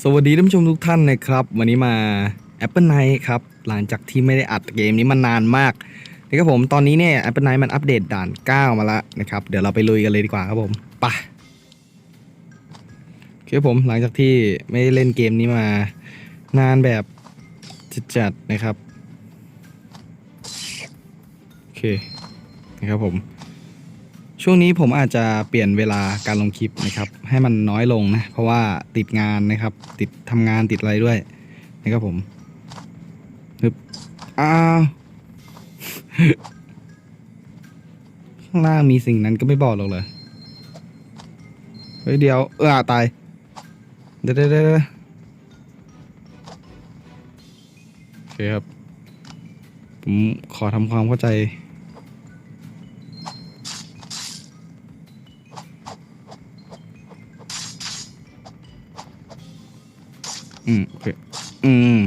สวัสดีท่านผู้ชมทุกท่านนะครับ วันนี้มา Apple Night ครับ หลังจากที่ไม่ได้อัดเกมนี้มานานมากนะครับผมตอนนี้เนี่ย Apple Night มันอัปเดตด่าน 9 มาแล้วนะครับ เดี๋ยวเราไปลุยกันเลยดีกว่าครับผมปะโอเคผมหลังจากที่ไม่ได้เล่นเกมนี้มา นานแบบจัดๆนะครับโอเคนะครับผม ช่วงนี้ผมอาจจะเปลี่ยนเวลาการลงคลิปนะครับ ให้มันน้อยลงนะ เพราะว่าติดงานนะครับ ติดทำงานติดอะไรด้วยนะครับผมฮึบอ้าวข้างล่างมีสิ่งนั้นก็ไม่บอกหรอกเลยเฮ้ยเดี๋ยว เออตายเดี๋ยวเดี๋ยวเดี๋ยวโอเคครับ ผมขอทำความเข้าใจ อืม โอเค อืม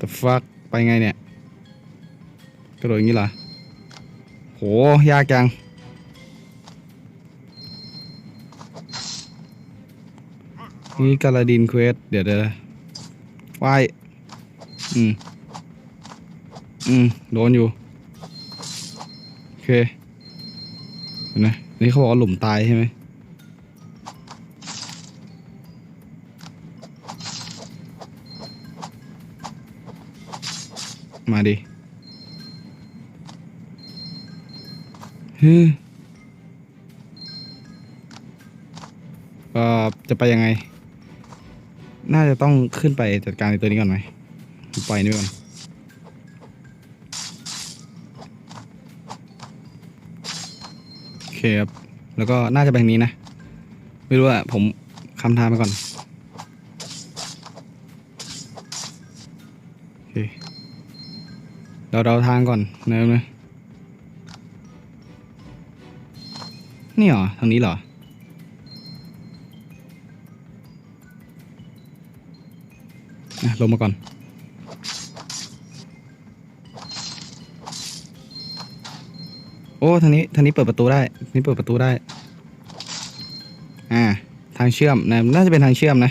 the fuck ไปไงเนี่ย กระโดดอย่างนี้เหรอ โห ยากจัง นี่กาลาดินเควส เดี๋ยวเดี๋ยวว่ายอืม อืม โดนอยู่ โอเคเห็นไหมนนี่เขาบอกว่าหลุมตายใช่ไหม มาดิฮึเอ่อจะไปยังไง น่าจะต้องขึ้นไปจัดการในตัวนี้ก่อนไหมปล่อยนี่ไว้ก่อนโอเคครับ แล้วก็น่าจะไปทางนี้นะ ไม่รู้อะผมคำทางไปก่อน โอเค เราเดาทางก่อนเนอะนะนี่เหรอ ทางนี้เหรอ ลงมาก่อน โอ้ทางนี้ทางนี้เปิดประตูได้ทางนี้เปิดประตูได้ อ่า ทางเชื่อมนะน่าจะเป็นทางเชื่อมนะ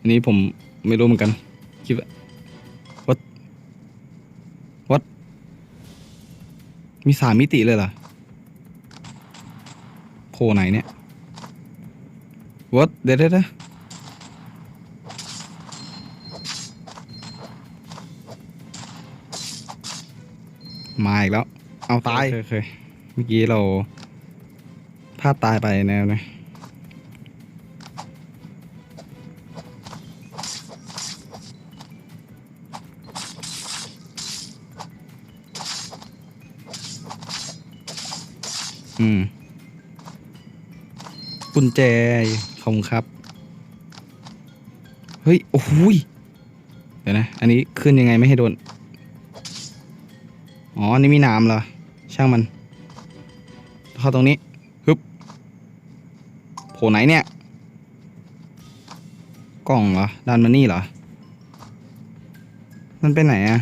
อันนี้ผมไม่รู้เหมือนกัน คิดว่า มีสามมิติเลยเหรอโผล่ไหนเนี่ย what เดี๋ยวเดี๋ยวเดี๋ยวมาอีกแล้ว เอาตาย เคยเมื่อกี้เราพลาดตายไปแนวนะ อืมกุญแจขอบคุณครับ เฮ้ย โอ้โหยเดี๋ยวนะ อันนี้ขึ้นยังไงไม่ให้โดน อ๋อันนี้มีหน้ำเหรอ ช่างมัน เข้าตรงนี้ ฮึบ โผล่ไหนเนี่ย กล่องเหรอ ดันมานี่เหรอ มันไปไหนอะ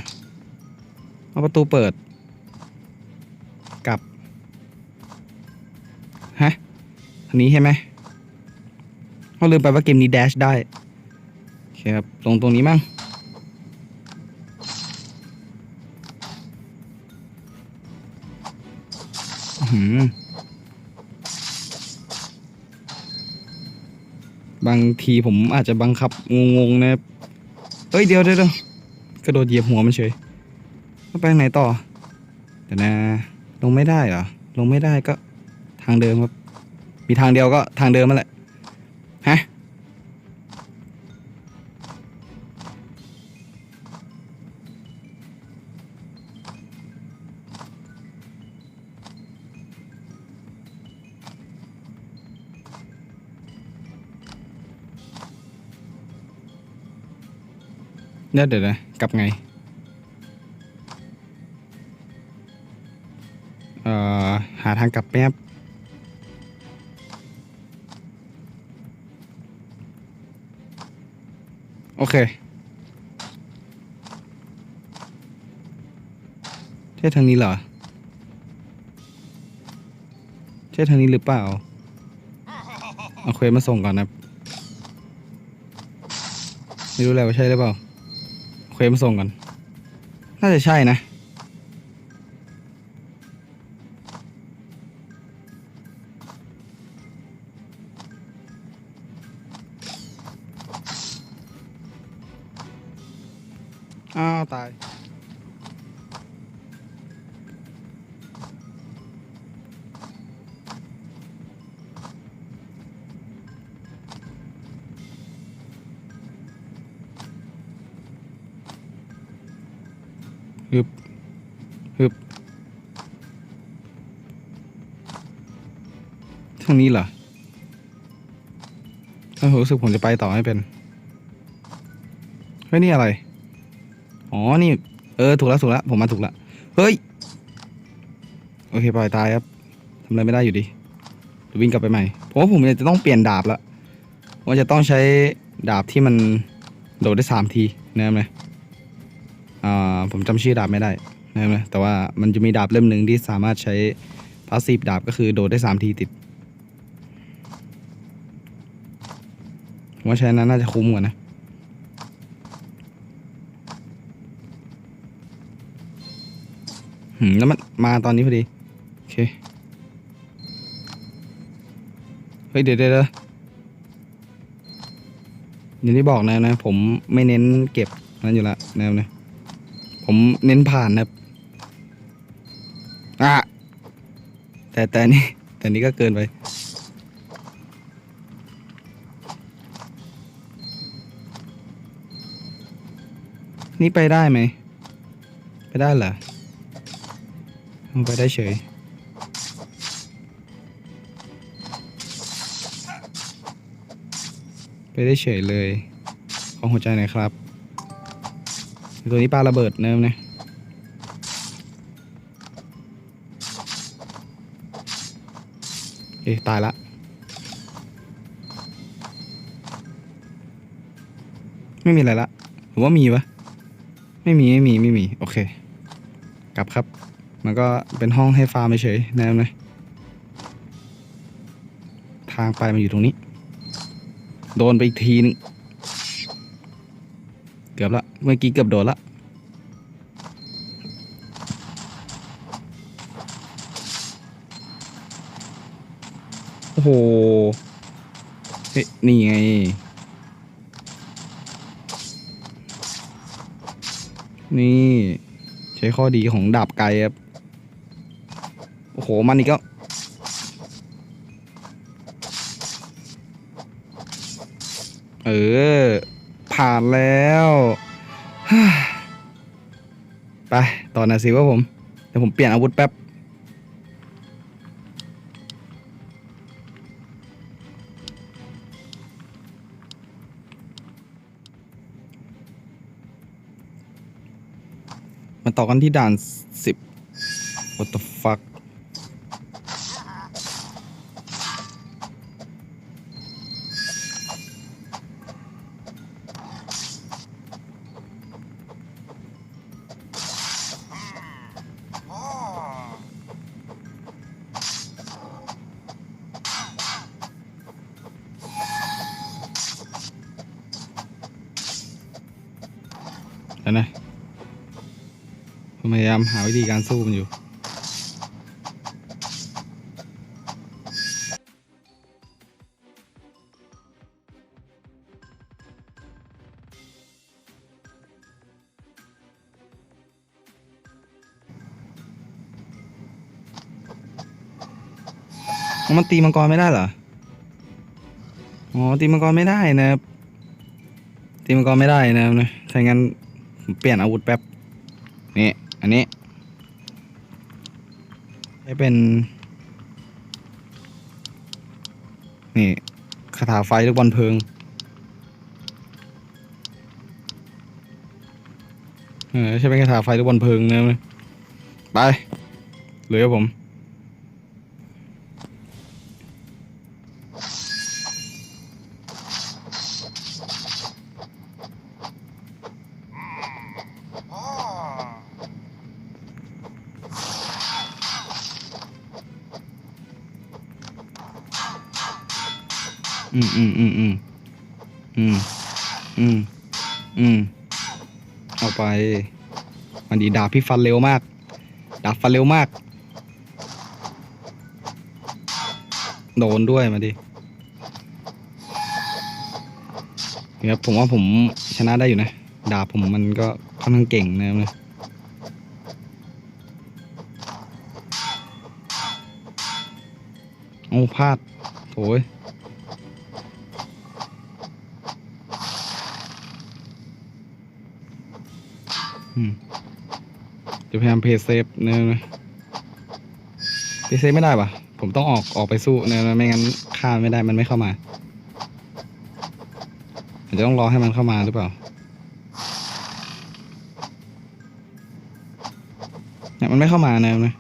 เอาประตูเปิด นี้ใช่ไหมเราลืมไปว่าเกมนี้แดชได้โอเคครับลงตรงนี้มั่งหือบางทีผมอาจจะบังคับงงๆนะครับเอ้ยเดี๋ยวเดี๋ยวกระโดดเหยียบหัวมันเฉยแล้วไปทางไหนต่อเดี๋ยวนะ ลงไม่ได้เหรอ ลงไม่ได้ก็ทางเดิมครับ มีทางเดียวก็ทางเดิมนั่นแหละ ฮะ เดี๋ยวเดี๋ยวนะกลับไง เอ่อ หาทางกลับแป๊บ โอเค ใช่ทางนี้เหรอ ใช่ทางนี้หรือเปล่า เอาเควสมาส่งก่อนนะ ไม่รู้แล้วว่าใช่หรือเปล่าเอาเควสมาส่งก่อน น่าจะใช่นะ อ้าวตาย ฮึบ ฮึบทางนี้เหรอถ้ารู้สึกผมจะไปต่อไม่เป็น เฮ้ย นี่อะไร อ๋อ นี่ เออ ถูกแล้ว ถูกแล้ว ผมมาถูกแล้ว เฮ้ย โอเค ปล่อยตายครับทำอะไรไม่ได้อยู่ดีเดี๋ยววิ่งกลับไปใหม่ผมว่าผมจะต้องเปลี่ยนดาบละว่าจะต้องใช้ดาบที่มันโดดได้สามทีนะครับเนะอ่า ผมจำชื่อดาบไม่ได้นะครับนะแต่ว่ามันจะมีดาบเล่มหนึ่งที่สามารถใช้พาสซีฟดาบก็คือโดดได้สามทีติดว่าใช้นั้นน่าจะคุ้มกว่านะ หืมแล้วมันมาตอนนี้พอดี โอเค เฮ้ย เดี๋ยวเดี๋ยวอย่างที่บอกนะนะ ผมไม่เน้นเก็บนั่นอยู่ละแนวนะ ผมเน้นผ่านนะอะแต่แต่นี่แต่นี่ก็เกินไปนี่ไปได้ไหม ไปได้เหรอ มันไปได้เฉย ไปได้เฉยเลย ของหัวใจหน่อยครับ ตัวนี้ปลาระเบิดเนิมนะเอ๊ะตายละ ไม่มีอะไรละผมว่ามีปะไม่มี ไม่มี ไม่มี โอเค กลับครับ มันก็เป็นห้องให้ฟาร์มเฉยๆนะครับนะทางไปมันอยู่ตรงนี้ โดนไปอีกทีนึงเกือบละ เมื่อกี้เกือบโดนละโอ้โหเฮ้ยนี่ไงนี่ ใช้ข้อดีของดาบไกลครับ โอ้โห มันอีกแล้ว เออ ผ่านแล้วไป ต่อหนะสิว่าผม เดี๋ยวผมเปลี่ยนอาวุธแป๊บ มาต่อกันที่ด่านสิบ what the fuck แล้วนะผมพยายามหาวิธีการสู้มันอยู่ มันตีมังกรไม่ได้เหรอ อ๋อ ตีมังกรไม่ได้นะครับ ตีมังกรไม่ได้นะครับนะถ้างั้น เปลี่ยนอาวุธแป๊บ นี่ อันนี้ให้เป็น นี่คาถาไฟลูกบอลเพลิงเออใช่เป็นคาถาไฟลูกบอลเพลิงนะไปเลยครับผม อืมอืมอืมอืมอืมอืมอืมเอาไป มันดีดาบพี่ฟันเร็วมาก ดาบฟันเร็วมาก โดนด้วยมาดิเนี่ยผมว่าผมชนะได้อยู่นะ ดาบผมมันก็ค่อนข้างเก่งนะครับนะโอ้พลาดโถย จะพยายามเพย์เซฟเนี่ยนะเพย์เซฟไม่ได้ปะผมต้องออกออกไปสู้เนี่ยนะไม่งั้นฆ่าไม่ได้มันไม่เข้ามาอาจจะต้องรอให้มันเข้ามาหรือเปล่าเนี่ยมันไม่เข้ามาเนะนะ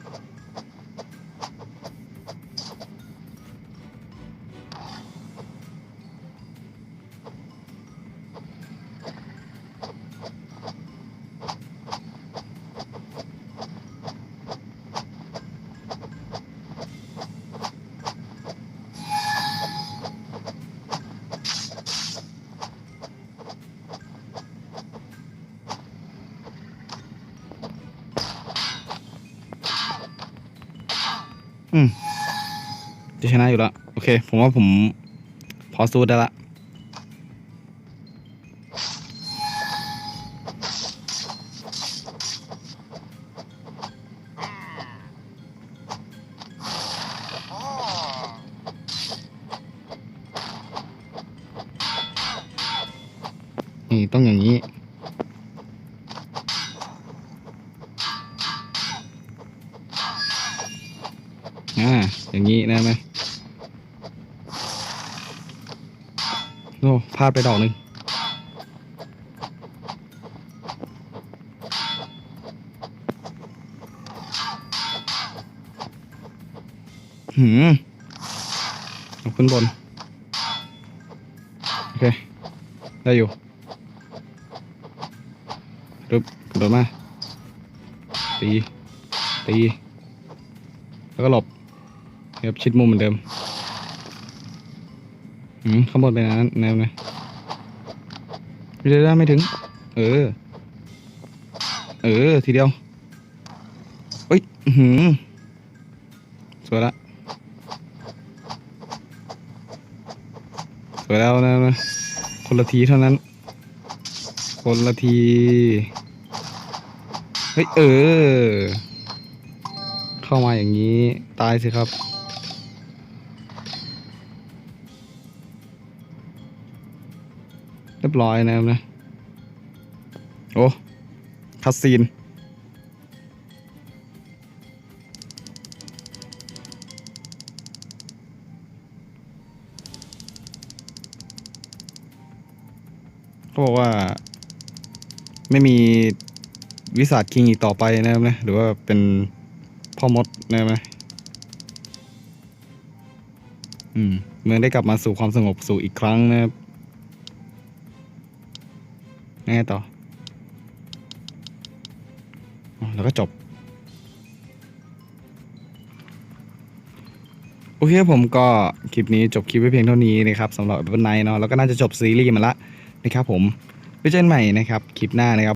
อืมจะชนะอยู่แล้ว โอเค ผมว่าผม พอสู้ได้ละนี่ต้องอย่างนี้ อย่างนี้นะไหมโอ้พลาดไปดอกหนึ่งหืมเอาขึ้นบน โอเค ได้อยู่รึบกระโดดมา ตี ตี แล้วก็หลบ ครับชิดมุมเหมือนเดิมอืมข้างบนไปนั้นแนวนะไม่ได้ไม่ถึง เออ เออ ทีเดียวเอ้ยหืมสวยละสวยแล้วนะนะคนละทีเท่านั้น คนละที เฮ้ย เออ เข้ามาอย่างนี้ ตายสิครับ รียบร้อยนะครับนะ โอ้คัสซีนเขาบอกว่า ไม่มีวิสัทคิงอีกต่อไปนะครับนะหรือว่าเป็นพ่อมดนะครับนะอืม เมืองได้กลับมาสู่ความสงบสู่อีกครั้งนะครับ ไงต่ออแล้วก็จบ โอเคผมก็คลิปนี้จบคลิปไว้เพียงเท่านี้นะครับสำหรับวันไนเนาะแล้วก็น่าจะจบซีรีส์มาละนะครับผมไว้เจอกันใหม่นะครับ คลิปหน้านะครับ